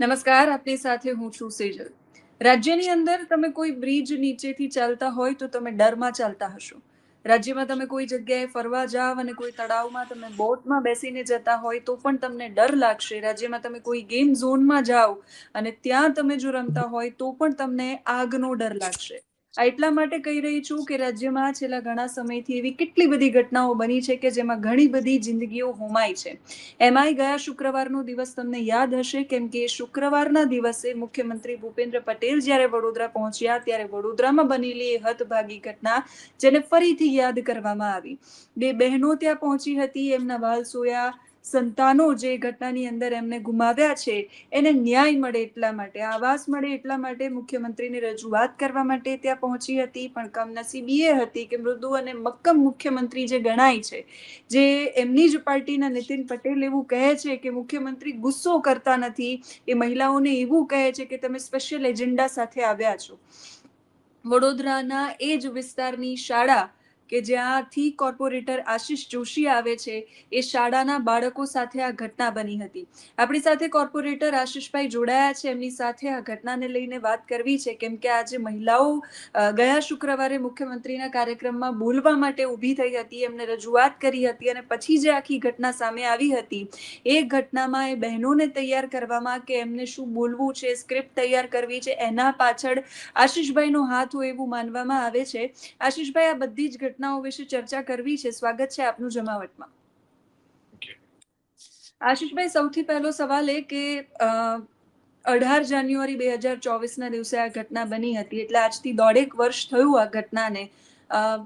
નમસ્કાર, આપની સાથે હું છું સેજલ. રાજ્યની અંદર તમે કોઈ બ્રિજ નીચેથી ચાલતા હોય તો તમે ડરમાં ચાલતા હશો. રાજ્યમાં તમે કોઈ જગ્યાએ ફરવા જાવ અને કોઈ તળાવમાં તમે બોટમાં બેસીને જતા હોય તો પણ તમને ડર લાગશે. રાજ્યમાં તમે કોઈ ગેમ ઝોનમાં જાઓ અને ત્યાં તમે જો રમતા હોય તો પણ તમને આગનો ડર લાગશે. એટલા માટે કહી રહી છું કે રાજ્યમાં છેલ્લા ઘણા સમયથી એવી કેટલી બધી ઘટનાઓ બની છે કે જેમાં ઘણી બધી જિંદગીઓ હોમાય છે. એમાંય ગયા શુક્રવારનો દિવસ તમને યાદ હશે, કેમ કે શુક્રવારના દિવસે મુખ્યમંત્રી ભૂપેન્દ્ર પટેલ જ્યારે વડોદરા પહોંચ્યા, ત્યારે વડોદરામાં બનેલી એ હતભાગી ઘટના જેને ફરીથી યાદ કરવામાં આવી. બે બહેનો ત્યાં પહોંચી હતી, એમના વાલ સોયા સંતાનો જે ઘટનાની અંદર એમને ગુમાવ્યા છે, એને ન્યાય મળે એટલા માટે, આવાસ મળે એટલા માટે મુખ્યમંત્રીની રજૂઆત કરવા માટે ત્યાં પહોંચી હતી, પણ કમનસીબી એ હતી કે મૃદુ અને મક્કમ મુખ્યમંત્રી જે ગણાય છે, જે એમની જ પાર્ટીના નીતિન પટેલ એવું કહે છે કે મુખ્યમંત્રી ગુસ્સો કરતા નથી, એ મહિલાઓને એવું કહે છે કે તમે સ્પેશિયલ એજન્ડા સાથે આવ્યા છો. વડોદરાના એ જ વિસ્તારની શાળા કે જ્યાંથી કોર્પોરેટર આશિષ જોશી આવે છે, એ શાળાના બાળકો સાથે આ ઘટના બની હતી. આપણી સાથે કોર્પોરેટર આશિષભાઈ જોડાયા છે. એમની સાથે આ ઘટનાને લઈને વાત કરવી છે. કેમ કે આજે મહિલાઓ ગયા શુક્રવારે મુખ્યમંત્રીના કાર્યક્રમમાં બોલવા માટે ઊભી થઈ હતી. એમને રજૂઆત કરી હતી અને પછી જે આખી ઘટના સામે આવી હતી, એ ઘટનામાં એ બહેનોને તૈયાર કરવામાં કે એમને શું બોલવું છે, સ્ક્રિપ્ટ તૈયાર કરવી છે, એના પાછળ આશિષભાઈનો હાથ હોય એવું માનવામાં આવે છે. આશિષભાઈ, આ બધી જ ઘટનાઓ વિશે ચર્ચા કરવી છે. સ્વાગત છે આપનું જમાવટમાં. આશિષભાઈ સૌથી પહેલો સવાલ એ કે અઢાર જાન્યુઆરી બે હજાર ચોવીસના દિવસે આ ઘટના બની હતી. એટલે આજથી દોઢેક વર્ષ થયું આ ઘટનાને.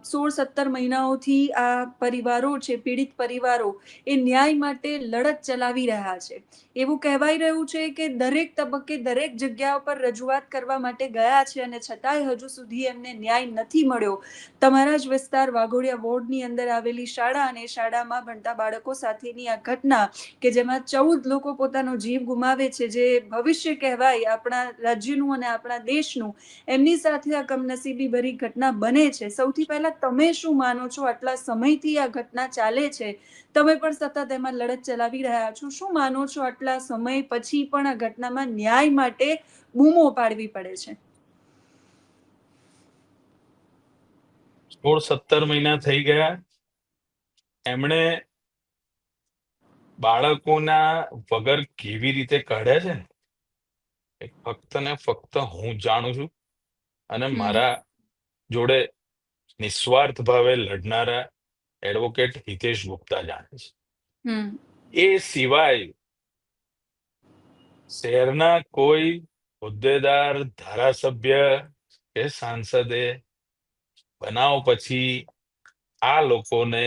સોળ સત્તર મહિનાઓથી આ પરિવારો છે, પીડિત પરિવારો, એ ન્યાય માટે લડત ચલાવી રહ્યા છે. એવું કહેવાય રહ્યું છે કે દરેક તબક્કે દરેક જગ્યા પર રજૂઆત કરવા માટે ગયા છે અને છતાંય હજુ સુધી એમને ન્યાય નથી મળ્યો. તમારા જ વિસ્તાર વાઘોડિયા વોર્ડની અંદર આવેલી શાળા અને શાળામાં ભણતા બાળકો સાથેની આ ઘટના કે જેમાં ચૌદ લોકો પોતાનો જીવ ગુમાવે છે, જે ભવિષ્ય કહેવાય આપણા રાજ્યનું અને આપણા દેશનું, એમની સાથે આ કમનસીબી ભરી ઘટના બને છે. સૌ સૌથી પહેલા તમે શું માનો છો? આટલા સમયથી આ ઘટના ચાલે છે? તમે પણ સતત એમાં લડત ચલાવી રહ્યા છો. શું માનો છો આટલા સમય પછી પણ આ ઘટનામાં ન્યાય માટે બૂમો પાડવી પડે છે? સોળ સત્તર મહિના થઈ ગયા. એમણે બાળકોના વગર કેવી રીતે કાઢ્યા છે ને? ફક્ત ને ફક્ત હું જાણું છું. અને મારા જોડે નિસ્વાર્થ ભાવે લડનારા એડવોકેટ હિતેશ ગુપ્તા જાણે છે. એ સિવાય શહેરના કોઈ હોદ્દેદાર ધારાસભ્ય કે સાંસદે બનાવ પછી આ લોકોને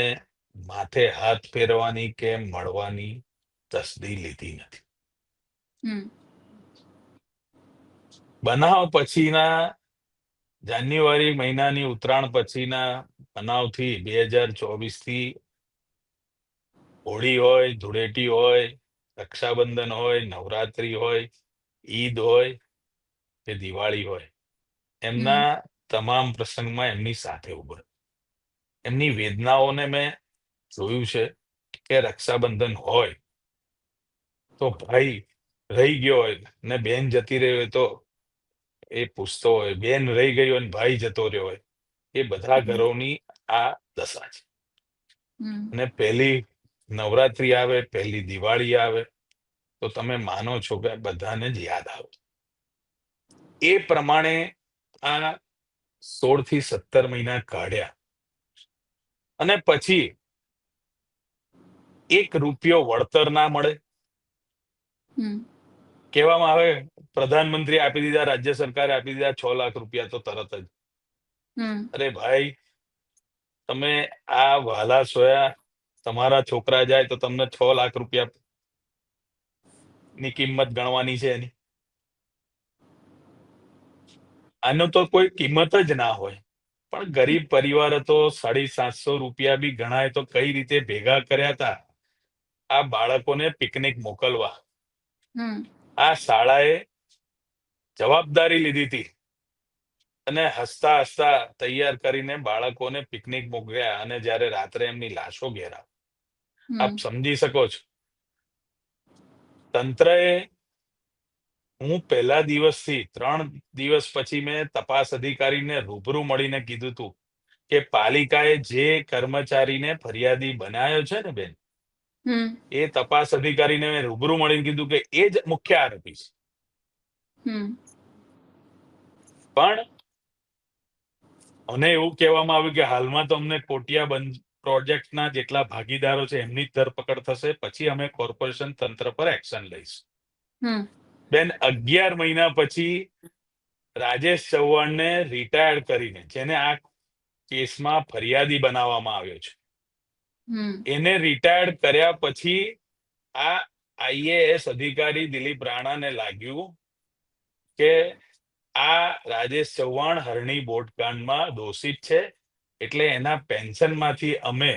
માથે હાથ ફેરવાની કે મળવાની તસદી લીધી નથી. બનાવ પછીના જાન્યુઆરી મહિનાની ઉત્તરાયણ પછીના બનાવથી બે હજાર ચોવીસથી હોળી હોય ધૂળેટી હોય રક્ષાબંધન હોય નવરાત્રી હોય ઈદ હોય કે દિવાળી હોય. એમના તમામ પ્રસંગમાં એમની સાથે ઉભર એમની વેદનાઓને મેં જોયું છે કે રક્ષાબંધન હોય તો ભાઈ રહી ગયો હોય ને બેન જતી રહી હોય તો એ પૂછતો હોય બેન રહી ગઈ હોય ભાઈ જતો રહ્યો હોય. એ બધા ઘરોની આ દશા છે. અને પહેલી નવરાત્રી આવે પહેલી દિવાળી આવે તો તમે માનો છો કે બધાને જ યાદ આવે. એ પ્રમાણે આ સોળથી સત્તર મહિના કાઢ્યા. અને પછી એક રૂપિયો વળતર ના મળે. કહેવામાં આવે પ્રધાનમંત્રી આપી દીધા રાજ્ય સરકારે આપી દીધા છ લાખ રૂપિયા તો તરત જ. અરે ભાઈ તમે આ વાલા સોયા તમારા છોકરા જાય તો તમને છ લાખ રૂપિયા ની કિંમત ગણવાની છે એની. આનો તો કોઈ કિંમત જ ના હોય. પણ ગરીબ પરિવાર તો સાડી સાતસો રૂપિયા બી ગણાય તો કઈ રીતે ભેગા કર્યા હતા? આ બાળકોને પિકનિક મોકલવા. આ શાળાએ જવાબદારી લીધી હતી. અને હસતા હસતા તૈયાર કરીને બાળકોને પિકનિક મોકલ્યા અને જ્યારે રાત્રે એમની લાશો ઘેરા આપ સમજી શકો છો. તંત્રએ હું પહેલા દિવસથી ત્રણ દિવસ પછી મેં તપાસ અધિકારીને રૂબરૂ મળીને કીધું હતું કે પાલિકાએ જે કર્મચારીને ફરિયાદી બનાવ્યો છે ને બેન હમ. એ તપાસ અધિકારીને મેં રૂબરૂ મળીને કીધું કે એ જ મુખ્ય આરોપી છે. પણ અને એવું કહેવામાં આવ્યું કે હાલમાં તો અમને કોટિયા બંધ પ્રોજેક્ટના જેટલા ભાગીદારો છે એમની ધરપકડ થશે પછી અમે કોર્પોરેશન તંત્ર પર એક્શન લઈશું. બેન અગિયાર મહિના પછી રાજેશ ચૌહાણને રિટાયર્ડ કરીને જેને આ કેસમાં ફરિયાદી બનાવવામાં આવ્યો છે એને રિટાયર્ડ કર્યા પછી આ આઈએએસ અધિકારી દિલીપ રાણાને લાગ્યું કે આ રાજેશ ચૌહાણ હરણી બોટકાંડમાં દોષિત છે. એટલે એના પેન્શનમાંથી અમે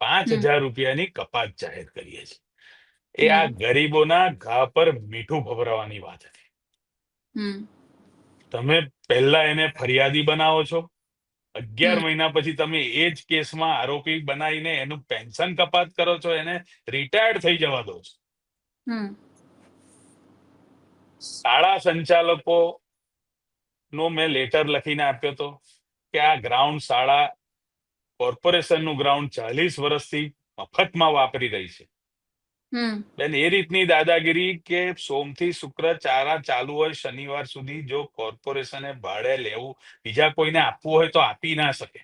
પાંચ હજાર રૂપિયાની કપાત જાહેર કરીએ છીએ. એ આ ગરીબોના ઘા પર મીઠું ભભરાવાની વાત હતી. તમે પહેલા એને ફરિયાદી બનાવો છો. અગિયાર મહિના પછી તમે એ જ કેસમાં આરોપી બનાવીને એનું પેન્શન કપાત કરો છો એને રિટાયર્ડ થઈ જવા દો છો. શાળા સંચાલકો નો મેં લેટર લખીને આપ્યો હતો કે આ ગ્રાઉન્ડ શાળા કોર્પોરેશનનું ગ્રાઉન્ડ ચાલીસ વર્ષથી મફતમાં વાપરી રહી છે. બેન એ રીતની દાદાગીરી કે સોમથી શુક્ર ચારા ચાલુ હોય શનિવાર સુધી જો કોર્પોરેશને ભાડે લેવું બીજા કોઈને આપવું હોય તો આપી ના શકે.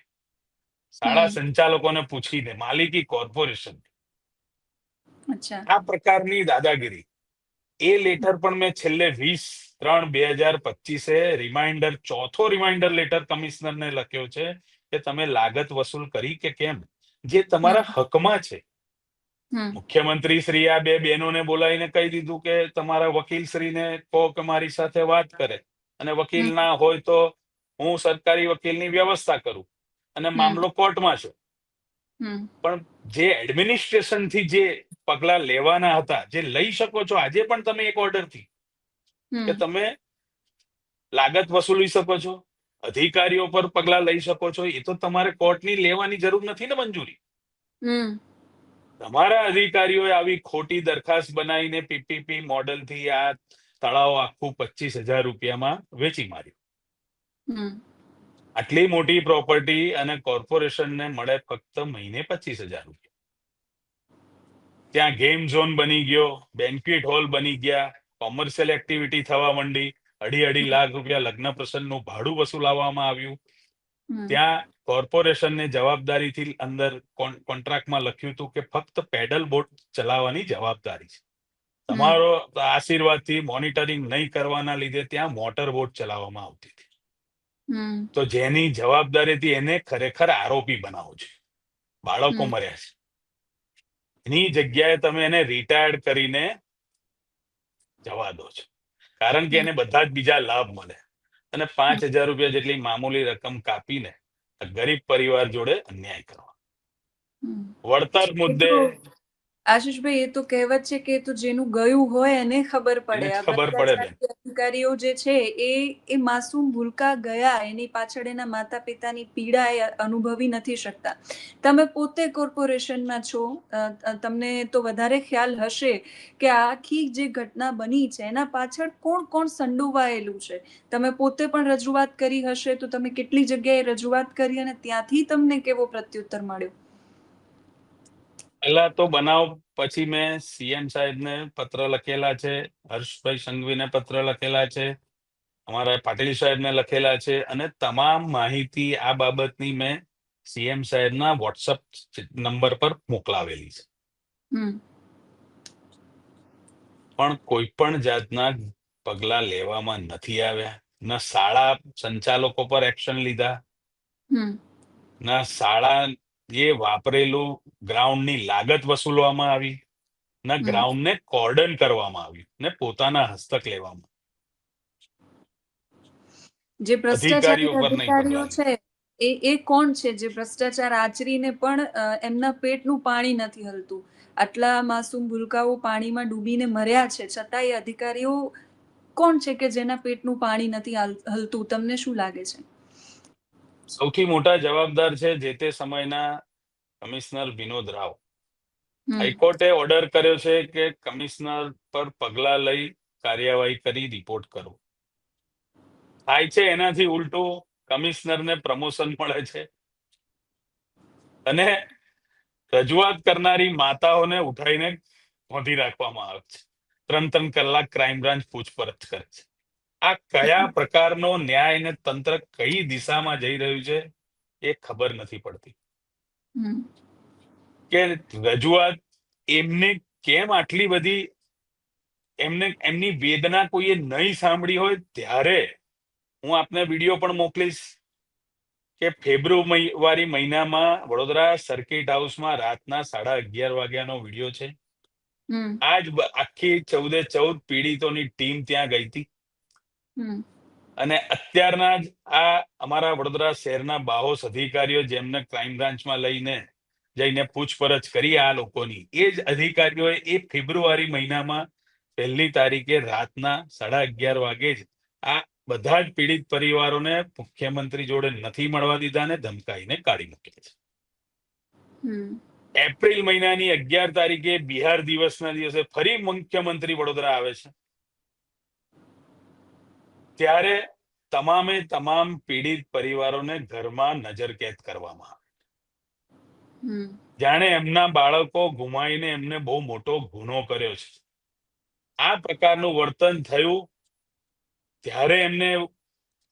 શાળા સંચાલકોને પૂછીને માલિકી કોર્પોરેશન આ પ્રકારની દાદાગીરી. એ લેટર પણ મેં છેલ્લે વીસ ત્રણ બે હજાર પચીસે રિમાઇન્ડર ચોથો રિમાઇન્ડર લેટર કમિશનરને લખ્યો છે કે તમે લાગત વસૂલ કરી કે કેમ? જે તમારા હકમાં છે. મુખ્યમંત્રી શ્રી આ બે બહેનોને બોલાવીને કહી દીધું કે તમારા વકીલ શ્રીને કહો કે મારી સાથે વાત કરે. અને વકીલ ના હોય તો હું સરકારી વકીલની વ્યવસ્થા કરું. અને મામલો કોર્ટમાં છે. પણ જે એડમિનિસ્ટ્રેશનથી જે પગલા લેવાના હતા જે લઈ શકો છો આજે પણ તમે એક ઓર્ડરથી. કે તમે લાગત વસૂલી શકો છો અધિકારીઓ પર પગલા લઈ શકો છો એ તો તમારે કોર્ટની લેવાની જરૂર નથી ને મંજૂરી. તમારા અધિકારીઓએ આવી ખોટી દરખાસ્ત બનાવીને પીપીપી મોડલથી આ તળાવ આખું પચીસ હજાર રૂપિયામાં વેચી માર્યું. આટલી મોટી પ્રોપર્ટી અને કોર્પોરેશનને મળે ફક્ત મહિને પચીસ હજાર રૂપિયા. ત્યાં ગેમ ઝોન બની ગયો બેન્ક્વેટ હોલ બની ગયા કોમર્શિયલ એક્ટિવિટી થવા માંડી અઢી અઢી લાખ રૂપિયા લગ્ન પ્રસંગનું ભાડું વસૂલાવવામાં આવ્યું. ત્યાં કોર્પોરેશનને જવાબદારીથી અંદર કોન- કોન્ટ્રાક્ટમાં લખ્યું હતું કે ફક્ત પેડલ બોટ ચલાવવાની જવાબદારી છે. તમારો આશીર્વાદથી મોનિટરિંગ નહીં કરવાના લીધે ત્યાં મોટર બોટ ચલાવવામાં આવતી હતી. તો જેની જવાબદારીથી એને ખરેખર આરોપી બનાવો છે. બાળકો મર્યા છે. એની જગ્યાએ તમે એને રિટાયર્ડ કરીને જવા દો છો. કારણ કે એને બધા જ બીજા લાભ મળે. અને પાંચ હજાર રૂપિયા જેટલી મામૂલી રકમ કાપીને ગરીબ પરિવાર જોડે અન્યાય કરવા. વળતર મુદ્દે આશીષભાઈ એ તો કહેવત છે કે તો જેનું ગયું હોય એને ખબર પડે. ખબર પડે અધિકારીઓ જે છે એ એ માસૂમ ભૂલકા ગયા. એની પાછળ એના માતા પિતાની પીડા એ અનુભવી નથી શકતા. તમે પોતે કોર્પોરેશનમાં છો. તમને તો વધારે ખ્યાલ હશે કે આખી જે ઘટના બની છે એના પાછળ કોણ કોણ સંડોવાયેલું છે? તમે પોતે પણ રજૂઆત કરી હશે તો તમે કેટલી જગ્યાએ રજૂઆત કરી અને ત્યાંથી તમને કેવો પ્રત્યુત્તર મળ્યો? પહેલા તો બનાવ પછી મેં સીએમ સાહેબને પત્ર લખેલા છે હર્ષભાઈ સંઘવીને પત્ર લખેલા છે અમારા પાટીલ સાહેબને લખેલા છે અને તમામ માહિતી આ બાબતની મેં સીએમ સાહેબના વોટ્સઅપ નંબર પર મોકલાવેલી છે. પણ કોઈ પણ જાતના પગલા લેવામાં નથી આવ્યા. ન શાળા સંચાલકો પર એક્શન લીધા. ના શાળા એ વાપરેલું ગ્રાઉન્ડની લાગત વસૂલવામાં આવી ના. ગ્રાઉન્ડને કોર્ડન કરવામાં આવ્યું ને પોતાના હસ્તક લેવામાં. જે ભ્રષ્ટાચારી અધિકારીઓ છે એ એ કોણ છે જે ભ્રષ્ટાચાર આચરીને પણ એમના પેટનું પાણી નથી હલતું? આટલા માસૂમ ભૂલકાઓ પાણીમાં ડૂબીને મર્યા છે છતાં એ અધિકારીઓ કોણ છે કે જેના પેટનું પાણી નથી હલતું? તમને શું લાગે છે? સૌથી મોટા જવાબદાર છે જે તે સમયના કમિશનર વિનોદ રાવ. હાઈકોર્ટે ઓર્ડર કર્યો છે કે કમિશનર પર પગલા લઈ કાર્યવાહી કરી રિપોર્ટ કરો થાય છે એનાથી ઉલટું કમિશનરને પ્રમોશન મળે છે. અને રજૂઆત કરનારી માતાઓને ઉઠાઈને નોંધી રાખવામાં આવે છે. ત્રણ ત્રણ કલાક ક્રાઇમ બ્રાન્ચ પૂછપરછ કરે છે. આ કયા પ્રકારનો ન્યાય ને તંત્ર કઈ દિશામાં જઈ રહ્યું છે એ ખબર નથી પડતી. કે રજૂઆત એમને કેમ આટલી બધી એમને એમની વેદના કોઈએ નહીં સાંભળી હોય ત્યારે હું આપને વીડિયો પણ મોકલીશ કે ફેબ્રુઆરી મહિનામાં વડોદરા સર્કિટ હાઉસમાં રાતના સાડા અગિયાર વાગ્યાનો વીડિયો છે. આજ આખી ચૌદે ચૌદ પીડિતોની ટીમ ત્યાં ગઈ હતી. અને અત્યારના જ આ અમારા વડોદરા શહેરના બાહોશ અધિકારીઓ જેમને ક્રાઇમ બ્રાન્ચમાં લઈને જઈને પૂછપરછ કરી આ લોકોની એ જ અધિકારીઓએ એ ફેબ્રુઆરી મહિનામાં પહેલી તારીખે રાતના સાડા અગિયાર વાગે જ આ બધા જ પીડિત પરિવારોને મુખ્યમંત્રી જોડે નથી મળવા દીધા ને ધમકાઈને કાઢી મૂક્યા છે. એપ્રિલ મહિનાની અગિયાર તારીખે બિહાર દિવસના દિવસે ફરી મુખ્યમંત્રી વડોદરા આવે છે. ત્યારે તમામે તમામ પીડિત પરિવારોને ઘરમાં નજરકેદ કરવામાં આવે. જાણે એમના બાળકો ગુમાઈને એમને બહુ મોટો ગુનો કર્યો છે. આ પ્રકારનું વર્તન થયું ત્યારે એમને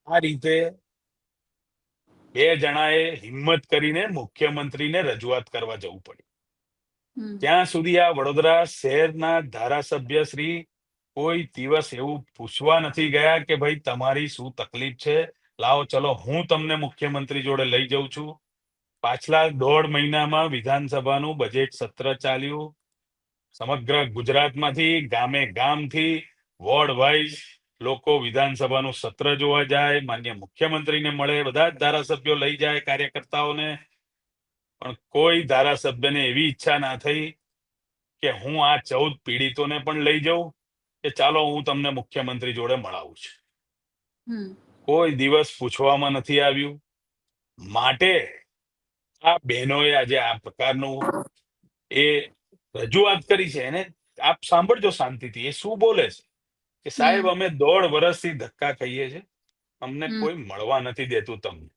આ રીતે બે જણાએ હિંમત કરીને મુખ્યમંત્રીને રજૂઆત કરવા જવું પડ્યું. ત્યાં સુધી આ વડોદરા શહેરના ધારાસભ્ય શ્રી કોઈ દિવસ એવું પૂછવા નથી ગયા કે ભાઈ, તમારી શું તકલીફ છે? લાવો, ચલો, હું તમને મુખ્યમંત્રી જોડે લઈ જઉં છું. પાછલા દોઢ મહિનામાં વિધાનસભાનું બજેટ સત્ર ચાલ્યું. સમગ્ર ગુજરાતમાંથી, ગામે ગામથી વોર્ડ વાઇઝ લોકો વિધાનસભાનું સત્ર જોવા જાય, માન્ય મુખ્યમંત્રીને મળે, બધા જ ધારાસભ્યો લઈ જાય કાર્યકર્તાઓને. પણ કોઈ ધારાસભ્યને એવી ઈચ્છા ના થઈ કે હું આ ચૌદ પીડિતોને પણ લઈ જાઉં. કે ચાલો હું તમને મુખ્યમંત્રી જોડે મળાવું છું. કોઈ દિવસ પૂછવામાં નથી આવ્યું. માટે આ બહેનોએ આજે આ પ્રકારનું એ રજૂઆત કરી છે. એને આપ સાંભળજો શાંતિથી. એ શું બોલે છે? કે સાહેબ અમે દોઢ વર્ષથી ધક્કા ખાઈએ છે. અમને કોઈ મળવા નથી દેતું તમને.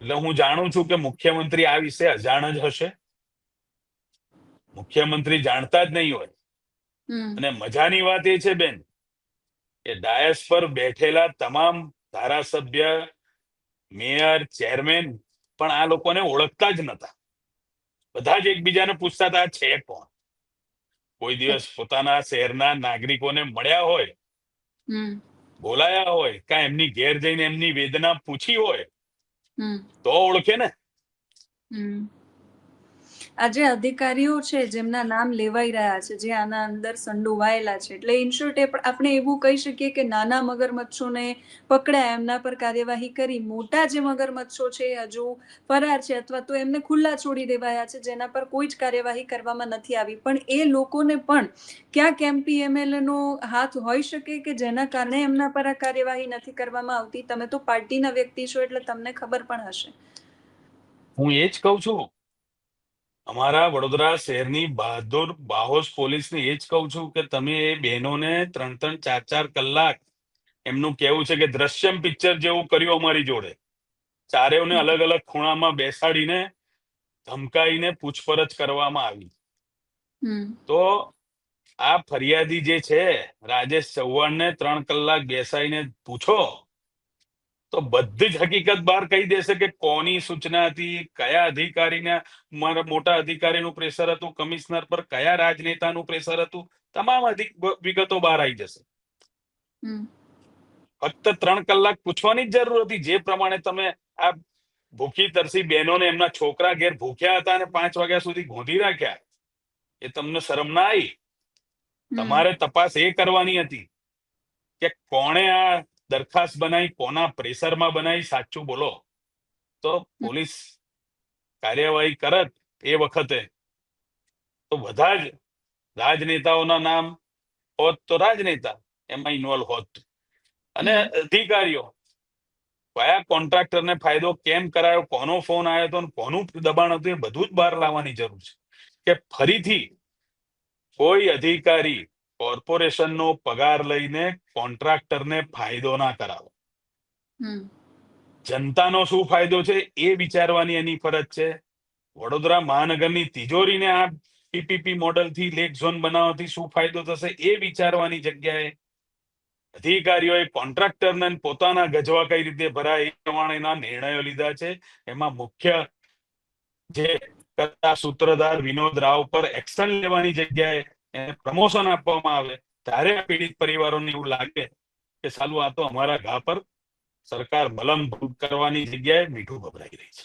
એટલે હું જાણું છું કે મુખ્યમંત્રી આ વિશે અજાણ જ હશે. મુખ્યમંત્રી જાણતા જ નહીં હોય. અને મજાની વાત એ છે બેન કે ડાયસ પર બેઠેલા તમામ ધારાસભ્ય મેયર ચેરમેન પણ આ લોકોને ઓળખતા જ નતા. બધા જ એકબીજાને પૂછતા હતા છે કોણ? કોઈ દિવસ પોતાના શહેરના નાગરિકોને મળ્યા હોય બોલાયા હોય કા એમની ઘેર જઈને એમની વેદના પૂછી હોય તો ઓળખે ને? હમ આજે અધિકારીઓ છે, જેમના નામ લેવાઈ રહ્યા છે, જે આના અંદર સંડોવાયેલા છે, એટલે ઇનશોર્ટ પણ આપણે એવું કહી શકીએ કે નાના મગરમચ્છોને પકડ્યા, એમના પર કાર્યવાહી કરી, મોટા જે મગરમચ્છો છે, હજુ ફરાર છે અથવા તો એમને ખુલ્લા છોડી દેવાયા છે, જેના પર કોઈ જ કાર્યવાહી કરવામાં નથી આવી. પણ એ લોકોને પણ ક્યાંક એમપી એમએલએ નો હાથ હોઈ શકે કે જેના કારણે એમના પર આ કાર્યવાહી નથી કરવામાં આવતી? તમે તો પાર્ટીના વ્યક્તિ છો, એટલે તમને ખબર પણ હશે. હું એ જ કહું છું અમારા વડોદરા શહેરની બહાદુર બાહોશ પોલીસને એ જ કહું છું કે તમે એ બહેનોને ત્રણ ત્રણ ચાર ચાર કલાક એમનું કેવું છે કે દ્રશ્યમ પિક્ચર જેવું કર્યું અમારી જોડે. ચારેઓને અલગ અલગ ખૂણામાં બેસાડીને ધમકાઈને પૂછપરછ કરવામાં આવી. તો આ ફરિયાદી જે છે રાજેશ ચૌહાણને ત્રણ કલાક બેસાડીને પૂછો તો બધી જ હકીકત બહાર કહી દેશે કે કોની સૂચના હતી કયા અધિકારીને મારા મોટા અધિકારીનું પ્રેશર હતું કમિશનર પર કયા રાજનેતાનું પ્રેશર હતું તમામ અધિક વિગતો બહાર આવી જશે. ફક્ત ત્રણ કલાક પૂછવાની જ જરૂર હતી જે પ્રમાણે તમે આ ભૂખી તરસી બહેનોને એમના છોકરા ઘેર ભૂખ્યા હતા અને પાંચ વાગ્યા સુધી ગોંધી રાખ્યા એ તમને શરમ ના આવી? તમારે તપાસ એ કરવાની હતી કે કોણે આ દરખાસ્ત બનાવી કોના પ્રેશરમાં બનાવી સાચું બોલો. તો પોલીસ કાર્યવાહી કરત એ વખતે. તો બધા જ રાજનેતાઓના નામ હોત તો રાજનેતા એમાં ઇન્વોલ્વ હોત. અને અધિકારીઓ કયા કોન્ટ્રાક્ટરને ફાયદો કેમ કરાયો કોનો ફોન આવ્યો હતો કોનું દબાણ હતું એ બધું જ બહાર લાવવાની જરૂર છે. કે ફરીથી કોઈ અધિકારી કોર્પોરેશનનો પગાર લઈને કોન્ટ્રાક્ટરને ફાયદો ના કરાવો. જનતાનો શું ફાયદો છે એ વિચારવાની એની ફરજ છે. વડોદરા મહાનગરની તિજોરીને આ પીપીપી મોડલથી લેક ઝોન બનાવવાથી શું ફાયદો થશે એ વિચારવાની જગ્યાએ અધિકારીઓએ કોન્ટ્રાક્ટરને પોતાના ગજવા કઈ રીતે ભરાય એ પ્રમાણેના નિર્ણયો લીધા છે. એમાં મુખ્ય જે કરતા સૂત્રધાર વિનોદ રાવ પર એક્શન લેવાની જગ્યાએ એને પ્રમોશન આપવામાં આવે, ત્યારે પીડિત પરિવારોને એવું લાગે કે સાલું આ તો અમારા ઘા પર સરકાર મલમ કરવાની જગ્યાએ મીઠું ભભરાઈ રહી છે.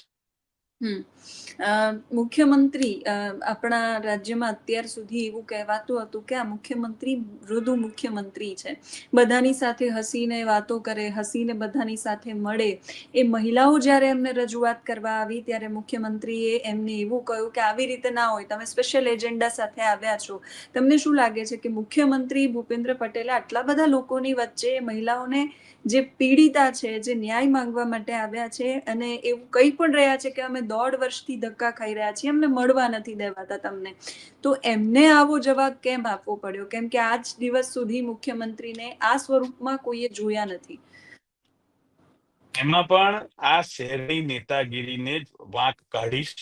મુખ્યમંત્રી આપણા રાજ્યમાં અત્યાર સુધી એવું કહેવાતું હતું કે આ મુખ્યમંત્રી મૃદુ મુખ્યમંત્રી છે. બધાની સાથે હસીને વાતો કરે, હસીને બધાની સાથે મળે. એ મહિલાઓ જ્યારે એમને રજૂઆત કરવા આવી, ત્યારે મુખ્યમંત્રીએ એમને એવું કહ્યું કે આવી રીતે ના હોય, તમે સ્પેશિયલ એજન્ડા સાથે આવ્યા છો. તમને શું લાગે છે કે મુખ્યમંત્રી ભૂપેન્દ્ર પટેલે આટલા બધા લોકોની વચ્ચે મહિલાઓને જે પીડિતા છે, જે ન્યાય માંગવા માટે આવ્યા છે અને એવું કઈ પણ રહ્યા છે કે અમે દોઢ વર્ષથી ધક્કા ખાઈ રહ્યા છીએ, અમને મળવા નથી દેવાતા તમને. તો એમને આવો જવાબ કેમ આપવો પડ્યો? કેમ કે આજ દિવસ સુધી મુખ્યમંત્રીને આ સ્વરૂપમાં કોઈએ જોયા નથી. એમાં પણ આ શહેરની નેતાગીરીને જ વાંક કાઢીશ.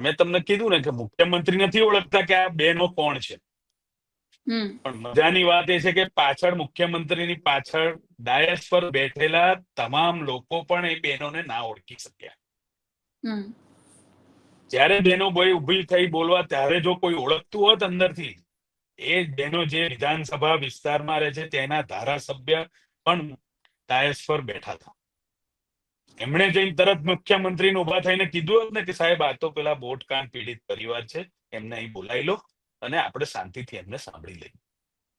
મેં તમને કીધું ને કે મુખ્યમંત્રી નથી ઓળખતા કે આ બેનો કોણ છે. પણ મજાની વાત એ છે કે પાછળ મુખ્યમંત્રીની પાછળ ડાયસ પર બેઠેલા તમામ લોકો પણ એ બહેનોને ના ઓળખી શક્યા. જ્યારે બહેનો ઊભી થઈ બોલવા ત્યારે જો કોઈ ઓળખતું હોત અંદરથી એ બહેનો જે વિધાનસભા વિસ્તારમાં રહે છે તેના ધારાસભ્ય પણ ડાયસ પર બેઠા હતા. એમણે જઈને તરત મુખ્યમંત્રીને ઊભા થઈને કીધું હતું ને કે સાહેબ આ તો પેલા બોટકાંડ પીડિત પરિવાર છે એમને અહીં બોલાવી લો. અને આપણે શાંતિથી એમને સાંભળી લઈએ.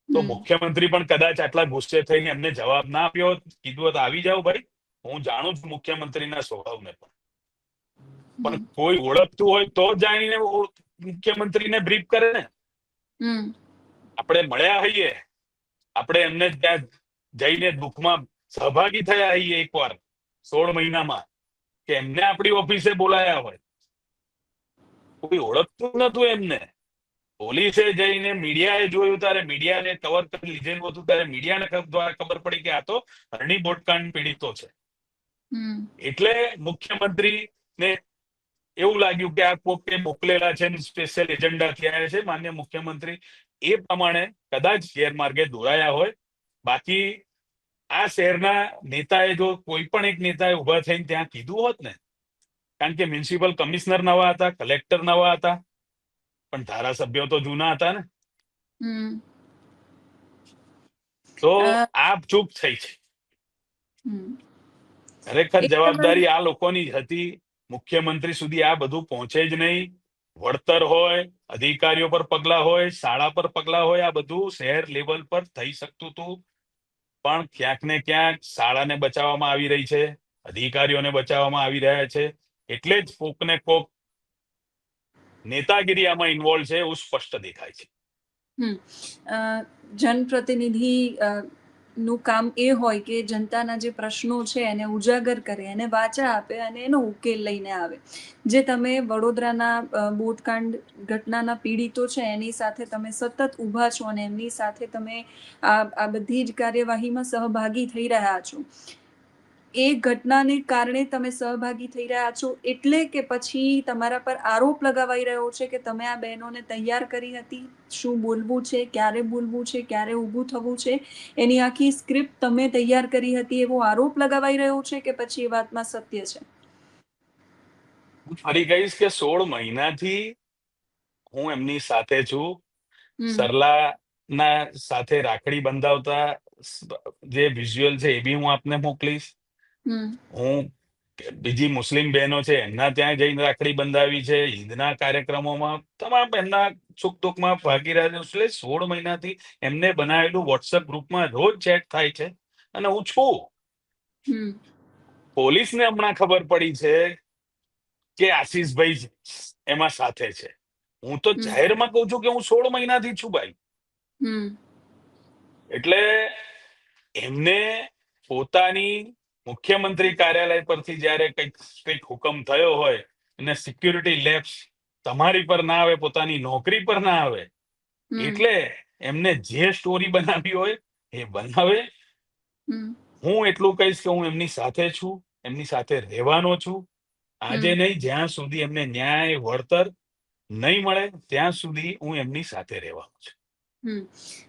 તો મુખ્યમંત્રી પણ કદાચ આટલા ગુસ્સે થઈને એમને જવાબ ના આપ્યો કીધું હોત આવી જાઓ ભાઈ હું જાણું છું મુખ્યમંત્રીના સ્વભાવને પણ. પણ કોઈ ઓળખતું હોય તો જાણીને મુખ્યમંત્રીને બ્રીફ કરે ને. આપણે મળ્યા હઈએ. આપણે એમને ત્યાં જઈને દુઃખમાં સહભાગી થયા હઈએ એકવાર સોળ મહિનામાં કે એમને આપણી ઓફિસે બોલાયા હોય. કોઈ ઓળખતું નતું એમને. પોલીસે જઈને મીડિયાએ જોયું ત્યારે મીડિયાને કવર કરી લીધેલું હતું. ત્યારે મીડિયાને દ્વારા ખબર પડી કે આ તો હરણી બોટકાંડ પીડિતો છે. એટલે મુખ્યમંત્રી ને એવું લાગ્યું કે આ કોકે મોકલેલા છે સ્પેશિયલ એજન્ડા થયા છે. માન્ય મુખ્યમંત્રી એ પ્રમાણે કદાચ ગેરમાર્ગે દોરાયા હોય. બાકી આ શહેરના નેતાએ જો કોઈ પણ એક નેતાએ ઊભા થઈને ત્યાં કીધું હોત ને કારણ કે મ્યુનિસિપલ કમિશનર નવા હતા કલેક્ટર નવા હતા પણ ધારાસભ્યો તો જૂના હતા ને. તો આ ચૂપ થઈ છે. ખરેખર જવાબદારી આ લોકોની હતી. મુખ્યમંત્રી સુધી આ બધું પહોંચે જ નહીં. વળતર હોય અધિકારીઓ પર પગલા હોય શાળા પર પગલા હોય આ બધું શહેર લેવલ પર થઈ શકતું હતું. પણ ક્યાંક ને ક્યાંક શાળાને બચાવવામાં આવી રહી છે અધિકારીઓને બચાવવામાં આવી રહ્યા છે. એટલે જ કોક ને કોક નેતાગીરી આમાં ઇન્વોલ્વ છે, એવું સ્પષ્ટ દેખાય છે. જનપ્રતિનિધિ નું કામ એ હોય કે જનતાના જે પ્રશ્નો છે એને ઉજાગર કરે, એને વાચા આપે અને એનો ઉકેલ લઈને આવે. જે તમે વડોદરાના બોટકાંડ ઘટનાના પીડિતો છે, એની સાથે તમે સતત ઊભા છો અને એમની સાથે તમે આ આ બધી જ કાર્યવાહીમાં સહભાગી થઈ રહ્યા છો. એ ઘટનાને કારણે તમે સહભાગી થઈ રહ્યા છો એટલે કે પછી તમારા પર આરોપ લગાવાઈ રહ્યો છે કે તમે આ બહેનોને તૈયાર કરી હતી? શું બોલવું છે? ક્યારે બોલવું છે? ક્યારે ઊભું થવું છે? એની આખી સ્ક્રિપ્ટ તમે તૈયાર કરી હતી એવો આરોપ લગાવાઈ રહ્યો છે કે પછી એ વાતમાં સત્ય છે? ફરી કહીશ કે સોળ મહિનાથી હું એમની સાથે છું. સરલા સરલાના સાથે રાખડી બંધાવતા જે વિઝ્યુઅલ છે એ બી હું આપને મોકલીશ. હું બીજી મુસ્લિમ બહેનો છે એમના ત્યાં જઈને રાખડી બંધાવી છે ઈદના કાર્યક્રમોમાં તમામ એમના સુખ દુઃખમાં ભાગી રહ્યા છે. એટલે સોળ મહિનાથી એમને બનાવેલું વોટ્સએપ ગ્રુપમાં રોજ ચેટ થાય છે અને હું છું. પોલીસને હમણાં ખબર પડી છે કે આશીષભાઈ એમાં સાથે છે. હું તો જાહેરમાં કહું છું કે હું સોળ મહિનાથી છું ભાઈ. એટલે એમને પોતાની મુખ્યમંત્રી કાર્યાલય પરથી જ્યારે કંઈક કંઈક હુકમ થયો હોય અને સિક્યુરિટી લેબ્સ તમારી પર ના આવે પોતાની નોકરી પર ના આવે એટલે એમને જે સ્ટોરી બનાવી હોય એ બનાવે. હું એટલું કહીશ કે હું એમની સાથે છું એમની સાથે રહેવાનો છું. આજે. નહીં જ્યાં સુધી એમને ન્યાય વળતર નહીં મળે ત્યાં સુધી હું એમની સાથે રહેવાનો છું. હમ.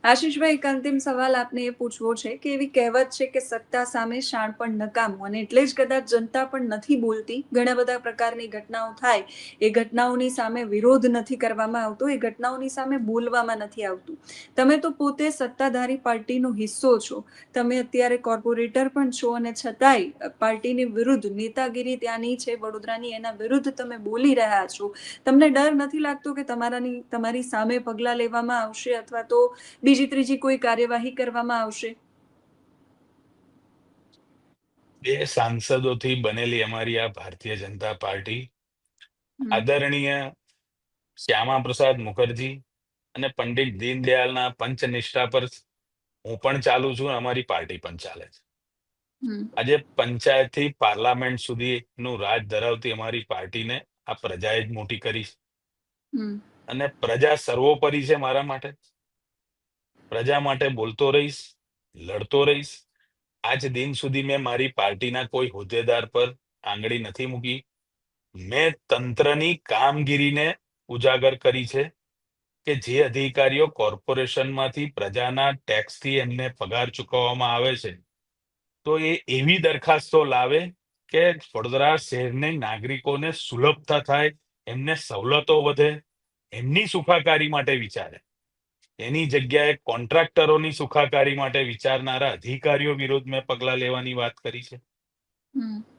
આશીષભાઈ, એક અંતિમ સવાલ આપને એ પૂછવો છે કે એવી કહેવત છે કે સત્તા સામે શાણ પણ નકામું અને એટલે જ કદાચ જનતા પણ નથી બોલતી. ઘણા બધા પ્રકારની ઘટનાઓ થાય. એ ઘટનાઓની સામે વિરોધ નથી કરવામાં આવતો, એ ઘટનાઓની સામે બોલવામાં નથી આવતું. તમે તો પોતે સત્તાધારી પાર્ટીનો હિસ્સો છો. તમે અત્યારે કોર્પોરેટર પણ છો અને છતાંય પાર્ટીની વિરુદ્ધ નેતાગીરી ત્યાંની છે, વડોદરાની એના વિરુદ્ધ તમે બોલી રહ્યા છો. તમને ડર નથી લાગતો કે તમારાની, તમારી સામે પગલાં લેવામાં આવશે અથવા તો બીજી ત્રીજી કોઈ કાર્યવાહી કરવામાં આવશે? બે સાંસદોથી બનેલી અમારી આ ભારતીય જનતા પાર્ટી આદરણીય શ્યામા પ્રસાદ મુખર્જી અને પંડિત દીનદયાળના પંચનિષ્ઠા પર હું પણ ચાલુ છું અમારી પાર્ટી પણ ચાલે છે. આજે આજે પંચાયતથી પાર્લામેન્ટ સુધી નું રાજ ધરાવતી અમારી પાર્ટીને આ પ્રજાએ જ મોટી કરી છે. અને પ્રજા સર્વોપરી છે મારા માટે. પ્રજા માટે બોલતો રહીશ, લડતો રહીશ. આજ દિન સુધી મેં મારી પાર્ટીના કોઈ હોદ્દેદાર પર આંગળી નથી મૂકી. મેં તંત્રની કામગીરીને ઉજાગર કરી છે કે જે અધિકારીઓ કોર્પોરેશનમાંથી પ્રજાના ટેક્સથી એમને પગાર ચૂકવવામાં આવે છે. તો એ એવી દરખાસ્તો લાવે કે વડોદરા શહેરને નાગરિકોને સુલભતા થાય, એમને સવલતો વધે, એમની સુખાકારી માટે વિચારે. એની જગ્યાએ કોન્ટ્રાક્ટરોની સુખાકારી માટે વિચારનારા અધિકારીઓ વિરુદ્ધ મેં પગલાં લેવાની વાત કરી છે.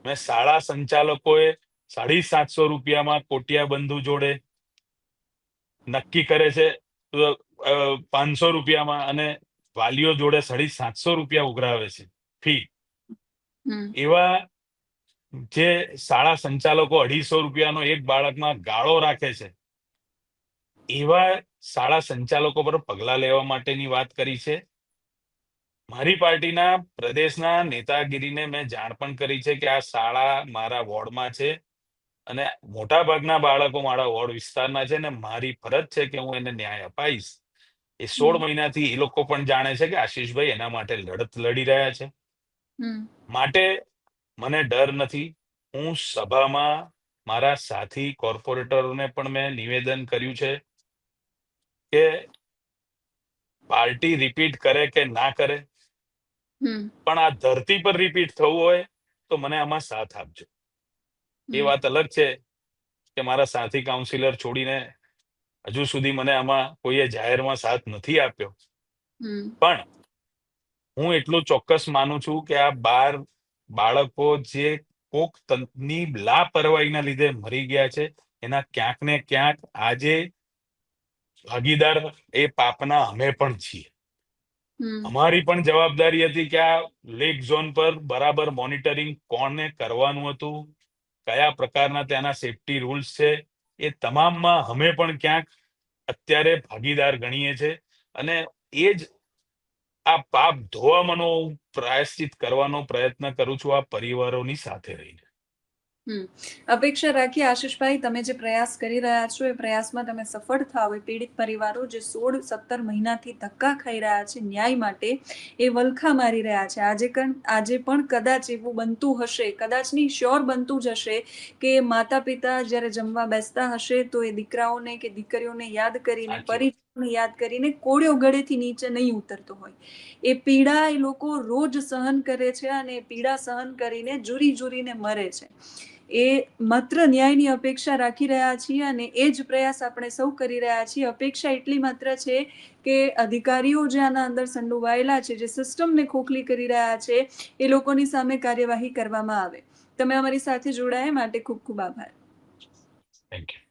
મેં શાળા સંચાલકોએ સાડી સાતસો રૂપિયામાં કોટિયા બંધુ જોડે નક્કી કરે છે પાંચસો રૂપિયામાં અને વાલીઓ જોડે સાડી સાતસો રૂપિયા ઉઘરાવે છે ફી. એવા જે શાળા સંચાલકો અઢીસો રૂપિયાનો એક બાળકમાં ગાળો રાખે છે એવા શાળા સંચાલકો પર પગલાં લેવા માટેની વાત કરી છે. મારી પાર્ટીના પ્રદેશના નેતાગીરીને મેં જાણ પણ કરી છે કે આ શાળા મારા વોર્ડમાં છે અને મોટા ભાગના બાળકો મારા વોર્ડ વિસ્તારના છે ને મારી ફરજ છે કે હું એને ન્યાય અપાઈશ. એ સોળ. મહિનાથી એ લોકો પણ જાણે છે કે આશીષભાઈ એના માટે લડત લડી રહ્યા છે. માટે મને ડર નથી. હું સભામાં મારા સાથી કોર્પોરેટરોને પણ મેં નિવેદન કર્યું છે. કે પાર્ટી રિપીટ કરે કે ના કરે? પણ આ ધરતી પર રિપીટ થવું હોય તો મને આમાં સાથ આપજો. એ વાત અલગ છે કે મારા સાથી કાઉન્સિલર છોડીને હજુ સુધી મને આમાં કોઈએ જાહેરમાં સાથ નથી આપ્યો. પણ હું એટલું ચોક્કસ માનું છું કે આ બાર બાળકો જે કોક તંત્રની લાપરવાહીના લીધે મરી ગયા છે એના ક્યાંક ને ક્યાંક આજે ભાગીદાર એ પાપના અમે પણ છીએ. અમારી પણ જવાબદારી હતી કે આ લેક ઝોન પર બરાબર મોનિટરિંગ કોને કરવાનું હતું કયા પ્રકારના ત્યાંના સેફટી રૂલ્સ છે એ તમામમાં અમે પણ ક્યાંક અત્યારે ભાગીદાર ગણીએ છે અને એ જ આ પાપ ધોવાનો હું પ્રાયશ્ચિત કરવાનો પ્રયત્ન કરું છું આ પરિવારોની સાથે રહીને. અપેક્ષા રાખી આશીષભાઈ તમે જે પ્રયાસ કરી રહ્યા છો એ પ્રયાસમાં તમે સફળ થાવ એ પીડિત પરિવારો જે સોળ સત્તર મહિનાથી ધક્કા ખાઈ રહ્યા છે ન્યાય માટે એ વલખા મારી રહ્યા છે. આજે કણ આજે પણ કદાચ એવું બનતું હશે કદાચ નહીં શ્યોર બનતું જ હશે કે માતા પિતા જ્યારે જમવા બેસતા હશે તો એ દીકરાઓને કે દીકરીઓને યાદ કરીને સાચી યાદ કરીને કોળિયો ગળેથી નીચે નહીં ઉતરતો હોય. એ પીડા એ લોકો રોજ સહન કરે છે અને પીડા સહન કરીને જુરી જુરીને મરે છે. એ માત્ર ન્યાયની અપેક્ષા રાખી રહ્યા છીએ અને એ જ પ્રયાસ આપણે સૌ કરી રહ્યા છીએ. અપેક્ષા એટલી માત્ર છે કે અધિકારીઓ જે આના અંદર સંડોવાયેલા છે, જે સિસ્ટમને ખોખલી કરી રહ્યા છે, એ લોકોની સામે કાર્યવાહી કરવામાં આવે. તમે અમારી સાથે જોડાયા માટે ખૂબ ખૂબ આભાર. Thank you